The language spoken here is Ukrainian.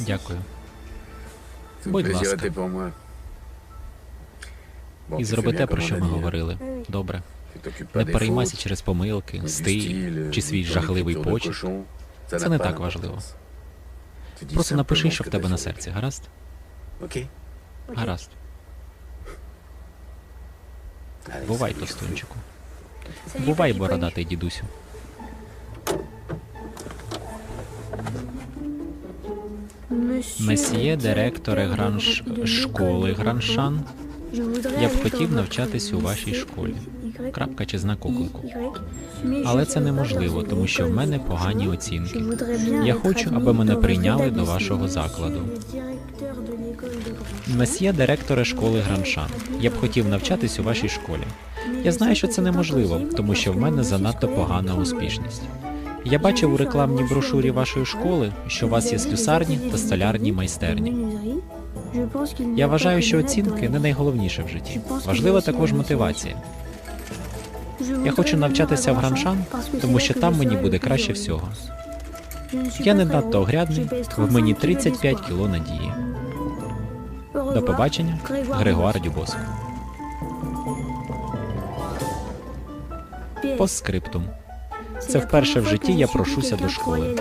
Дякую. Будь ласка. Bon, І зроби те, про що ми говорили. Добре. Не переймайся через помилки, стиль чи свій жахливий почерк. Це не так важливо. Просто напиши, що в тебе на серці, гаразд? Окей. Гаразд. Бувай, тостунчику. Бувай, бородатий дідусю. Месьє, директоре гранж... школи Граншан, я б хотів навчатись у вашій школі. Крапка чи знак оклику. Але це неможливо, тому що в мене погані оцінки. Я хочу, аби мене прийняли до вашого закладу. Месьє, директоре школи Граншан, я б хотів навчатись у вашій школі. Я знаю, що це неможливо, тому що в мене занадто погана успішність. Я бачив у рекламній брошурі вашої школи, що у вас є слюсарні та столярні майстерні. Я вважаю, що оцінки не найголовніше в житті. Важлива також мотивація. Я хочу навчатися в Граншан, тому що там мені буде краще всього. Я не надто огрядний, в мені 35 кіло надії. До побачення, Григуар Дюбоск. Постскриптум. Це вперше в житті я прошуся до школи.